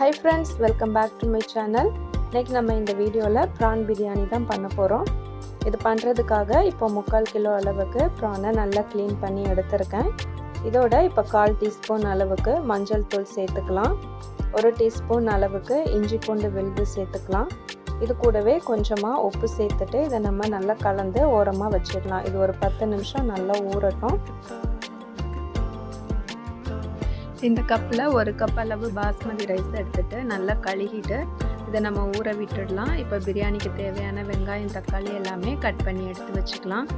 Hi friends welcome back to my channel இன்றைக்கி நம்ம இந்த வீடியோவில் ப்ரான் பிரியாணி தான் பண்ண போகிறோம் இது பண்ணுறதுக்காக இப்போ முக்கால் கிலோ அளவுக்கு ப்ரானை நல்லா க்ளீன் பண்ணி எடுத்திருக்கேன். இதோட இப்போ கால் டீஸ்பூன் அளவுக்கு மஞ்சள் தூள் சேர்த்துக்கலாம். ஒரு டீஸ்பூன் அளவுக்கு இஞ்சி பூண்டு விழுது சேர்த்துக்கலாம். இது கூடவே கொஞ்சமாக உப்பு சேர்த்துட்டு இதை நம்ம நல்லா கலந்து ஓரமாக வச்சிடலாம். இது ஒரு பத்து நிமிஷம் நல்லா ஊறட்டும். இந்த கப்பில் ஒரு கப் அளவு பாஸ்மதி ரைஸ் எடுத்துட்டு நல்லா கழுகிட்டு இதை நம்ம ஊற விட்டுடலாம். இப்போ பிரியாணிக்கு தேவையான வெங்காயம் தக்காளி எல்லாமே கட் பண்ணி எடுத்து வச்சுக்கலாம்.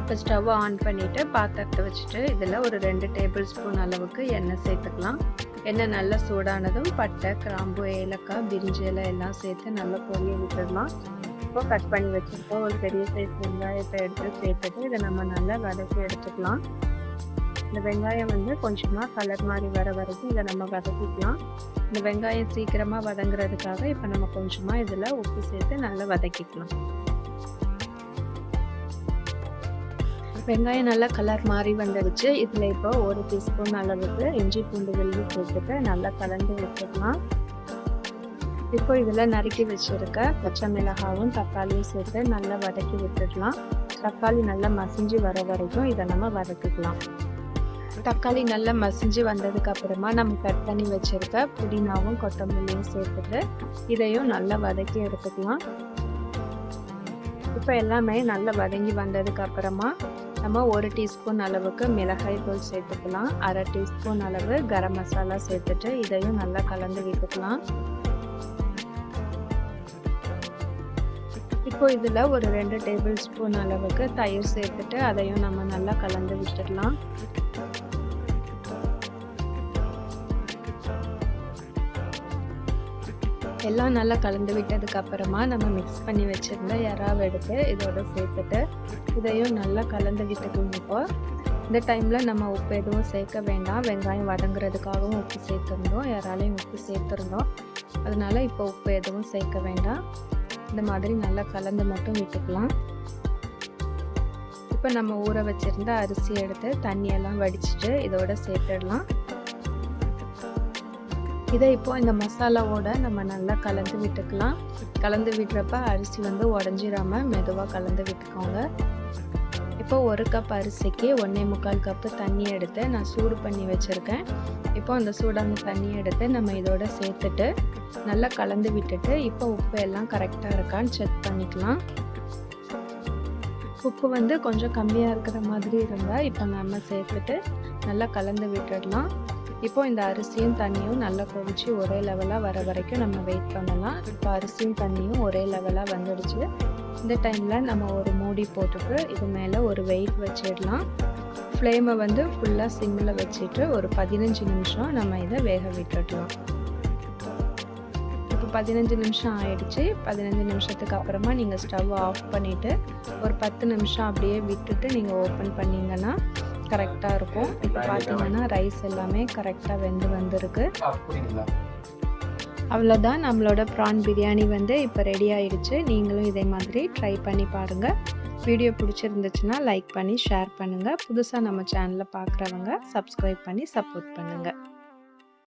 இப்போ ஸ்டவ்வை ஆன் பண்ணிவிட்டு பாத்திரத்தை வச்சுட்டு இதில் ஒரு ரெண்டு டேபிள் ஸ்பூன் அளவுக்கு எண்ணெய் சேர்த்துக்கலாம். எண்ணெய் நல்லா சூடானதும் பட்டை கிராம்பு ஏலக்காய் பிரிஞ்சி இலை எல்லாம் சேர்த்து நல்லா பொரிய விட்டுடலாம். இப்போ கட் பண்ணி வச்சுருக்கோம் ஒரு பெரிய சைஸ் வெங்காயத்தை எடுத்து சேர்த்துட்டு இதை நம்ம நல்லா வதக்கி எடுத்துக்கலாம். இந்த வெங்காயம் வந்து கொஞ்சமாக கலர் மாதிரி வர வரைக்கும் இதை நம்ம வதக்கிக்கலாம். இந்த வெங்காயம் சீக்கிரமாக வதங்குறதுக்காக இப்போ நம்ம கொஞ்சமாக இதில் உப்பு சேர்த்து நல்லா வதக்கிக்கலாம். வெங்காயம் நல்லா கலர் மாறி வந்துடுச்சு இதில் இப்போ ஒரு டீஸ்பூன் அளவுக்கு இஞ்சி பூண்டு வெள்ளி சேர்த்துட்டு நல்லா கலந்து வச்சுக்கலாம் இப்போ இதில் நறுக்கி வச்சுருக்க பச்சை மிளகாவும் தக்காளியும் சேர்த்து நல்லா வதக்கி விட்டுடலாம். தக்காளி நல்லா மசிஞ்சு வர வரைக்கும் இதை நம்ம வதக்கிக்கலாம். தக்காளி நல்லா மசிஞ்சு வந்ததுக்கு அப்புறமா நம்ம கட் பண்ணி வச்சிருக்க புதினாவும் கொத்தமல்லியும் சேர்த்துட்டு இதையும் நல்லா வதக்கி எடுத்துக்கலாம். இப்போ எல்லாமே நல்லா வதங்கி வந்ததுக்கு அப்புறமா நம்ம ஒரு டீஸ்பூன் அளவுக்கு மிளகாய் தூள் சேர்த்துக்கலாம். அரை டீஸ்பூன் அளவு கரம் மசாலா சேர்த்துட்டு இதையும் நல்லா கலந்து விட்டுக்கலாம். இப்போ இதில் ஒரு ரெண்டு டேபிள் ஸ்பூன் அளவுக்கு தயிர் சேர்த்துட்டு அதையும் நம்ம நல்லா கலந்து விட்டுடலாம். எல்லாம் நல்லா கலந்து விட்டதுக்கு அப்புறமா நம்ம மிக்ஸ் பண்ணி வச்சுருந்த இறாவை எடுத்து இதோட சேர்த்துட்டு இதையும் நல்லா கலந்து விட்டுக்கணும் இப்போ. இந்த டைமில் நம்ம உப்பு எதுவும் சேர்க்க வேண்டாம். வெங்காயம் வதங்குறதுக்காகவும் உப்பு சேர்த்துருந்தோம். இறாலையும் உப்பு சேர்த்துருந்தோம். அதனால இப்போ உப்பு எதுவும் சேர்க்க வேண்டாம். இந்த மாதிரி நல்லா கலந்து மட்டும் விட்டுக்கலாம். இப்போ நம்ம ஊற வச்சுருந்த அரிசி எடுத்து தண்ணியெல்லாம் வடிச்சிட்டு இதோட சேர்த்துடலாம். இதை இப்போ இந்த மசாலாவோட நம்ம நல்லா கலந்து விட்டுக்கலாம். கலந்து விடுறப்ப அரிசி வந்து உடஞ்சிடாமல் மெதுவாக கலந்து விட்டுக்கோங்க. இப்போ ஒரு கப் அரிசிக்கு ஒன்றே முக்கால் கப்பு தண்ணி எடுத்து நான் சூடு பண்ணி வச்சுருக்கேன். இப்போ அந்த சூடான தண்ணி எடுத்து நம்ம இதோட சேர்த்துட்டு நல்லா கலந்து விட்டுட்டு இப்போ உப்பு எல்லாம் கரெக்டாக இருக்கான்னு செக் பண்ணிக்கலாம். உப்பு வந்து கொஞ்சம் கம்மியாக இருக்கிற மாதிரி இருந்தால் இப்போ நம்ம சேர்த்துட்டு நல்லா கலந்து விட்டுடலாம். இப்போ இந்த அரிசியும் தண்ணியும் நல்லா கொதிச்சு ஒரே லெவலாக வர வரைக்கும் நம்ம வெயிட் பண்ணலாம். இப்போ அரிசியும் தண்ணியும் ஒரே லெவலாக வந்துடுச்சு. இந்த டைமில் நம்ம ஒரு மூடி போட்டுட்டு இது மேலே ஒரு வெயிட் வச்சிடலாம். ஃப்ளேமை வந்து ஃபுல்லாக சிம்மில் வச்சுட்டு ஒரு பதினஞ்சு நிமிஷம் நம்ம இதை வேக விட்டுடலாம். இப்போ பதினஞ்சு நிமிஷம் ஆயிடுச்சு. பதினஞ்சு நிமிஷத்துக்கு அப்புறமா நீங்கள் ஸ்டவ் ஆஃப் பண்ணிவிட்டு ஒரு பத்து நிமிஷம் அப்படியே விட்டுட்டு நீங்கள் ஓப்பன் பண்ணிங்கன்னா கரெக்டாக இருக்கும். இப்போ பார்த்தீங்கன்னா ரைஸ் எல்லாமே கரெக்டாக வெந்து வந்திருக்கு. அவ்வளோதான் நம்மளோட ப்ரான் பிரியாணி வந்து இப்போ ரெடி ஆயிடுச்சு. நீங்களும் இதே மாதிரி ட்ரை பண்ணி பாருங்கள் வீடியோ பிடிச்சிருந்துச்சுன்னா லைக் பண்ணி ஷேர் பண்ணுங்கள் புதுசாக நம்ம சேனலில் பார்க்குறவங்க சப்ஸ்கிரைப் பண்ணி சப்போர்ட் பண்ணுங்கள்